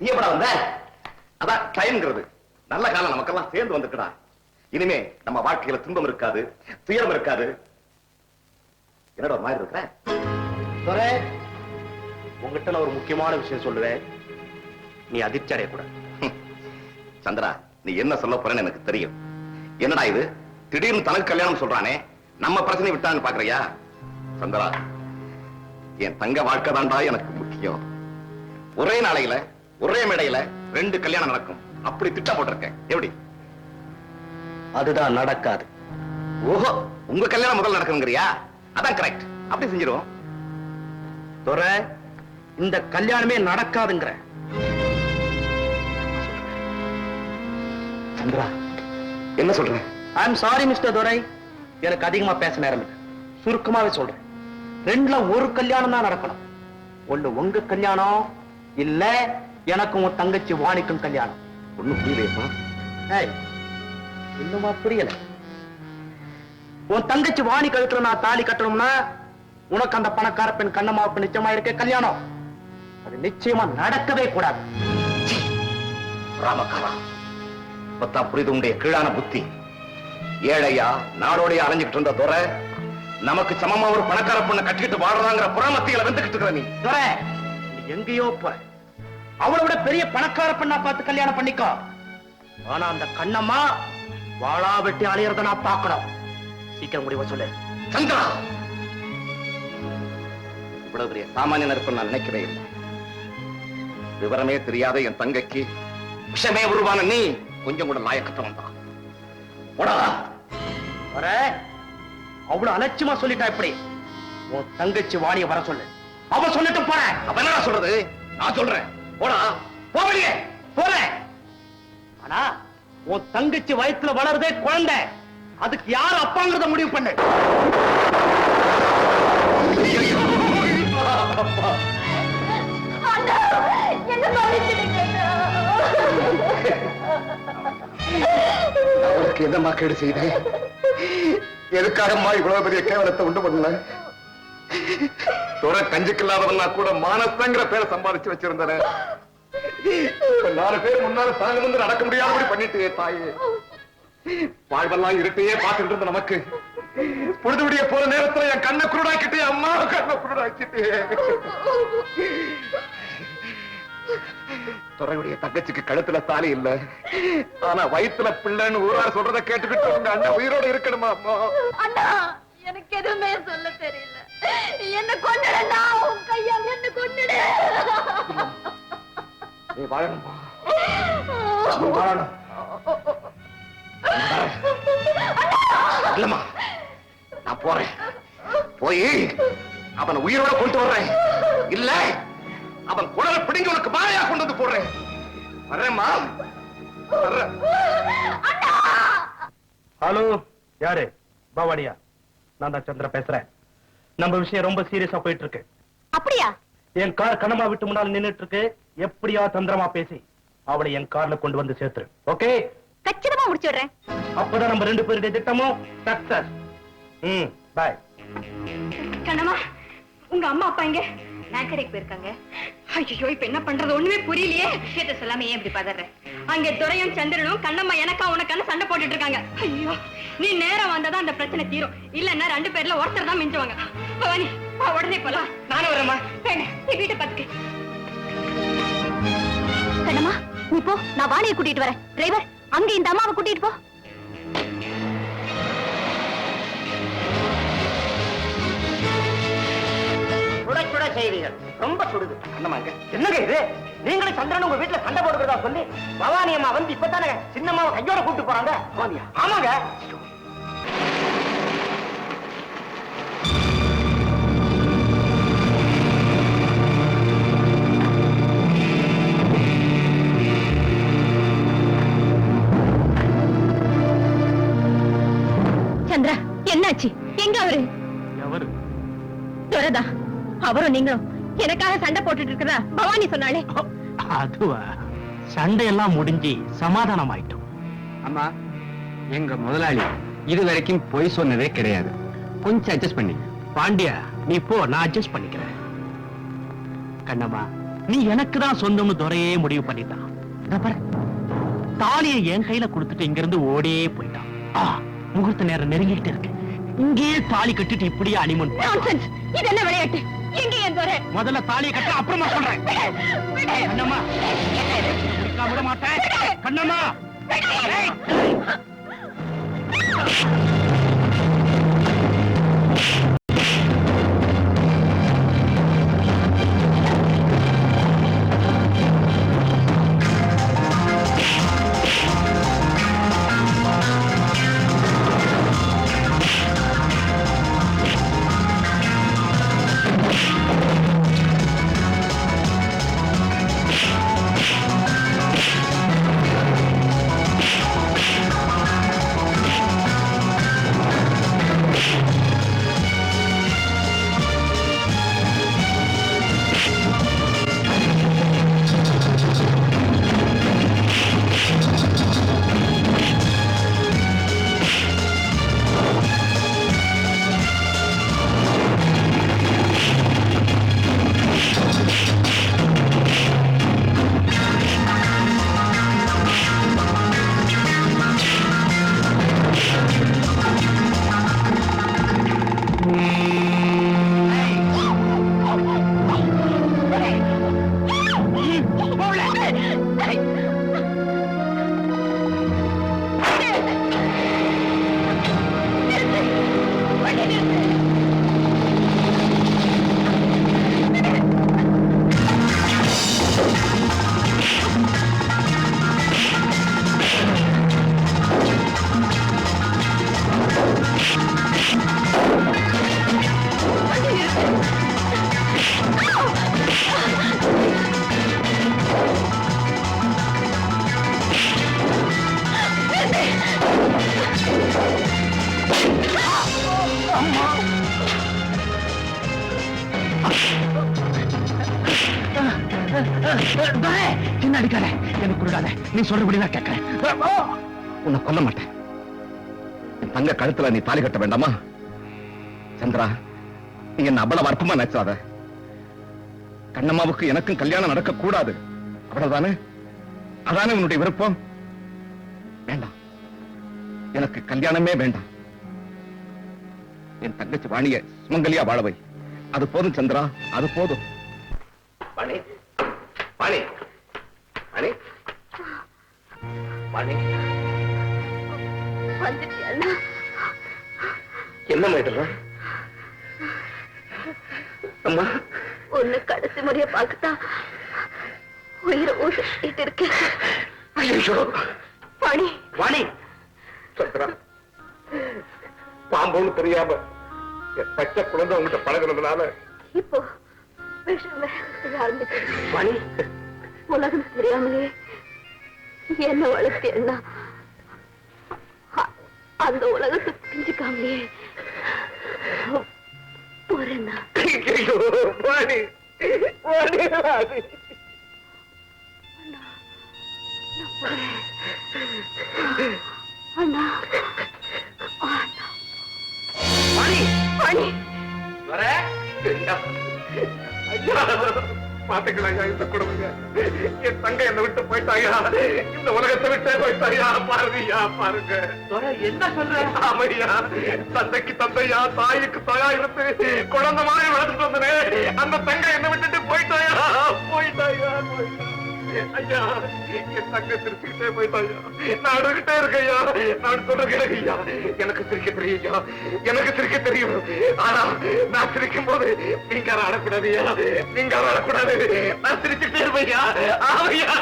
நீ எப்படா வந்த? அதான் டைம்ங்கிறது நல்ல காலம் நமக்கெல்லாம் சேர்ந்து வந்துக்கடா இனிமே நம்ம வாழ்க்கையில துன்பம் இருக்காது துயரம் இருக்காது. என்னடா மாதிரி இருக்கிற? துரை உங்ககிட்ட நான் ஒரு முக்கியமான விஷயம் சொல்லுவேன். நீ அதிர்ச்சி அடையக்கூடாது ஹம். சந்திரா நீ என்ன சொல்ல போறேன்னு எனக்கு தெரியும். என்னடா இது? திடீர்னு தனக்கு கல்யாணம் சொல்றானே. நம்ம பிரச்சனை விட்டான்னு பாக்குறியா? சந்திரா என் தங்க வாழ்க்கை தான்டா எனக்கு முக்கியம். ஒரே நாளையில ஒரே மேடையில ரெண்டு கல்யாணம் நடக்கும். அப்படி திட்டம் போட்டிருக்கேன். எப்படி? அதுதான் நடக்காது. ஓஹோ உங்க கல்யாணம் முதல்ல நடக்குங்கிறியா அதான் கரெக்ட் அப்படி செஞ்சிருவோம். இந்த கல்யாணமே நடக்காதுங்கிற. சந்திரா என்ன சொல்ற? I am sorry mister Durai எனக்கு அதிகமா பேச நேரம் இல்லை. சுருக்கமாவே சொல்றேன். ரெண்டுல ஒரு கல்யாணம் தான் நடக்கணும். ஒண்ணு உங்க கல்யாணம் இல்ல எனக்கும் உன் தங்கச்சி வாணிக்கும் கல்யாணம். ஒண்ணும் புரியலையப்பா. ஏய், இன்னுமா புரியல? உன் தங்கச்சி வாணி கழுத்துல நான் தாலி கட்டணும்னா உனக்கு அந்த பணக்கார பெண் கண்ணம்மாவுக்கு நிச்சயமா இருக்க கல்யாணம். அது நிச்சயமா நடக்கவே கூடாது. ராமக்காரா. இப்பத்தான் புரியுது உடைய கீழான புத்தி. ஏழையா நாடோடைய அலைஞ்சுக்கிட்டு இருந்த துரை நமக்கு சமமா ஒரு பணக்கார பொண்ணை கட்டிக்கிட்டு வாழ்றாங்கிற புறமத்தியில வந்துகிட்டு இருக்கிற நீ. நீ எங்கேயோ போற. அவளை விட பெரிய பணக்கார பெண்ணா பார்த்து கல்யாணம் பண்ணிக்கோ. ஆனா அந்த கண்ணம்மா வாளா வெட்டி அலையறத நான் பார்க்கணும். சீக்கிரம் முடிவை சொல்லு. சந்திரா! இவ்வளவு பெரிய சாமானியன் இருப்ப நான் நினைக்கவே இல்லை. விவரமே தெரியாத என் தங்கைக்கு விஷமே உருவான நீ கொஞ்சம் கூட லாயக்கத்தவன் தான் வர! அவ்வளவு அலட்சியமா சொல்லிட்டா இப்படி உன் தங்கச்சி வாணிய வர சொல்லு. அவ சொல்லிட்டு போறேன். அப்ப என்ன சொல்றது? நான் சொல்றேன். போடா. போவலியே போறேன் ஆனா உன் தங்கச்சி வயசுல வளருதே குழந்தை. அதுக்கு யார் அப்பாங்கிறத முடிவு பண்ணு. என்ன மன்னிச்சிடுங்க அண்ணா. அவளுக்கு என்னம்மா கேடு செய்தேன் எதுக்காகம்மா இவ்வளவு பெரிய கேவலத்தை உண்டு பண்ணல? துறை கஞ்சுக்கு கூட மானசங்கிற பேரை சம்பாதிச்சு வச்சிருந்தன. நாலு பேர் முன்னால தாங்க வந்து நடக்க முடியாதபடி பண்ணிட்டு தாயே. வாழ்வெல்லாம் இருட்டையே பார்த்துட்டு இருந்த நமக்கு. பொழுது விடிய போற நேரத்துல என் கண்ணை குருடாக்கிட்டே அம்மா கண்ணை குருடாக்கிட்டே. துறையுடைய தங்கச்சிக்கு கழுத்துல தாலி இல்ல. ஆனா வயிற்றுல பிள்ளைன்னு ஊரார் சொல்றத கேட்டுக்கிட்டு உங்க அண்ணன் உயிரோட இருக்கணுமா அம்மா? அண்ணா எனக்கு எதுவுமே சொல்ல தெரியல. என்ன கொண்டுடா உன் கையால் என்ன கொண்டுடு நீ வாழணுமா? நீ வாழணும். இல்லம்மா. நான் போறேன். போய் அவன் உயிரோட கொண்டு வர்றேன். இல்ல அவன் குடலை பிடிங்கி உனக்கு மாலையா கொண்டு வந்து போடுறேன். வர்றேம்மா. வர்றேன். ஹலோ யாரு? பவானியா. நான் தான் சந்திர பேசுறேன். நம்ம விஷயம் ரொம்ப சீரியஸா போயிட்டு இருக்கு அப்படியா? என் கார் கனமா விட்டு முன்னால நின்னுட்டு இருக்கு எப்படியா தந்திரமா பேசி அவளை என் கார்ல கொண்டு வந்து சேர்த்துரு. ஓகே? கச்சிதமா முடிச்சு விடுறேன். அப்பதான் நம்ம ரெண்டு பேருடைய திட்டமும் சக்சஸ் ம் பாய் கண்ணம்மா உங்க அம்மா அப்பா எங்க? நான் கடைக்கு போயிருக்காங்க. ஐயோ இப்ப என்ன பண்றது? ஒண்ணுமே புரியலையே. விஷயத்த சொல்லாம ஏன் இப்படி பதற? அங்க துரையும் சந்திரனும் கண்ணம்மா எனக்கா உனக்கான சண்டை போட்டுட்டு இருக்காங்க. ஐயோ. நீ நேரம் வந்தாதான் அந்த பிரச்சனை தீரும். இல்லன்னா ரெண்டு பேர்ல ஒருத்தர் தான் மிஞ்சுவாங்க. பவானி வா, உடனே போலாம். நானும் வரேம்மா. வேண்டாம் நீ வீட்டை பாத்துக்க கண்ணம்மா நீ போ. நான் வாணியை கூட்டிட்டு வரேன். டிரைவர் அங்க இந்த அம்மாவை கூட்டிட்டு போ. சுட சுட செய்திகள் ரொம்ப சுடுது. அண்ணமாங்க என்னங்க இது? நீங்களும் சந்திரன் உங்க வீட்டுல சண்டை போடுறதா சொல்லி பவானி அம்மா வந்து இப்பதானே சின்னம்மாவை கையோட கூட்டு போறாங்க? ஆமாங்க. என்னாச்சு? எங்க அவரு? எவரு? துரதா அவரும் நீங்களும் எனக்காக சண்டை போட்டுட்டு இருக்கிறதா? பவானி சொன்னாளே அதுவா? சண்டையெல்லாம் முடிஞ்சு சமாதானம் ஆயிட்டோம் அம்மா எங்க முதலாளி இது வரைக்கும் பொய் சொன்னதே கிடையாது. கொஞ்சம் அட்ஜஸ்ட் பண்ணி. பாண்டியா நீ போ நான் அட்ஜஸ்ட் பண்ணிக்கிறேன். கண்ணம்மா நீ எனக்கு தான் சொந்தம்னு துரையே முடிவு பண்ணிட்டான். தாலியை என் கையில கொடுத்துட்டு இங்க இருந்து ஓடியே போயிட்டான். முகூர்த்த நேரம் நெருங்கிட்டு இருக்கு. இங்கேயே தாலி கட்டிட்டு இப்படியே அனிமன் இது என்ன விளையாட்டு? எங்க என் முதல்ல தாலியை கட்ட அப்புறமா சொல்றேன். கண்ணம்மா. விட மாட்டேன். கண்ணம்மா. ஏய்! துரை, அடிக்காத எனக்கு கொடுக்காத. நீ சொல்றபடி நான் கேட்கிறேன். உன்னை கொல்ல மாட்டேன். தங்க கழுத்துல நீ தாலி கட்ட வேண்டாமா? சந்திரா நீ என்ன அவ்வளவு அற்பமா நினைச்சாத கண்ணம்மாவுக்கு எனக்கும் கல்யாணம் நடக்க கூடாது அவ்வளவுதானே? அதானே உன்னுடைய விருப்பம்? வேண்டாம். எனக்கு கல்யாணமே வேண்டாம். என் தங்கச்சி வாணிய சுமங்கலியா வாழவை அது போதும் சந்திரா. அது போதும். அம்மா. ஒண்ணு கடைசி முறைய உயிரை இருக்கேன். ஐயோ வாணி சந்திரா பாம்புன்னு தெரியாம என் பச்சை குழந்தை உங்ககிட்ட பழகுனதுனால. இப்போ ஆரம்பிச்சிருச்சு வாணி உலகம் தெரியாமலே என்ன வளர்த்தேன்னா அந்த உலகத்தை புரிஞ்சுக்காமலே போறேன்னா. அண்ணா அண்ணா ஐயா இந்த கொடுமைங்க என் தங்க என்னை விட்டு போயிட்டாயா? இந்த உலகத்தை விட்டே போயிட்டாயா? பாருங்கய்யா பாருங்க. என்ன சொல்ற? ஆமையா தந்தைக்கு தந்தையா தாய்க்கு தாயா இருந்து குழந்தை மாதிரி வளர்த்துட்டு வந்தனே. அந்த தங்க என்ன விட்டுட்டு போயிட்டாயா? போயிட்டாயா போயிட்டா ஐயா என் தங்க சிரிச்சுக்கிட்டே போயிட்டாயா நான் அழுகிட்டே இருக்கையா நான் சொல்றேன் ஐயா. எனக்கு சிரிக்க தெரியும் ஐயா. எனக்கு சிரிக்க தெரியும். ஆனா நான் சிரிக்கும் போது நீங்க அழக்கூடாதுயா நீங்க அழக்கூடாது. நான் சிரிச்சுட்டே இருப்பையா ஆமையா.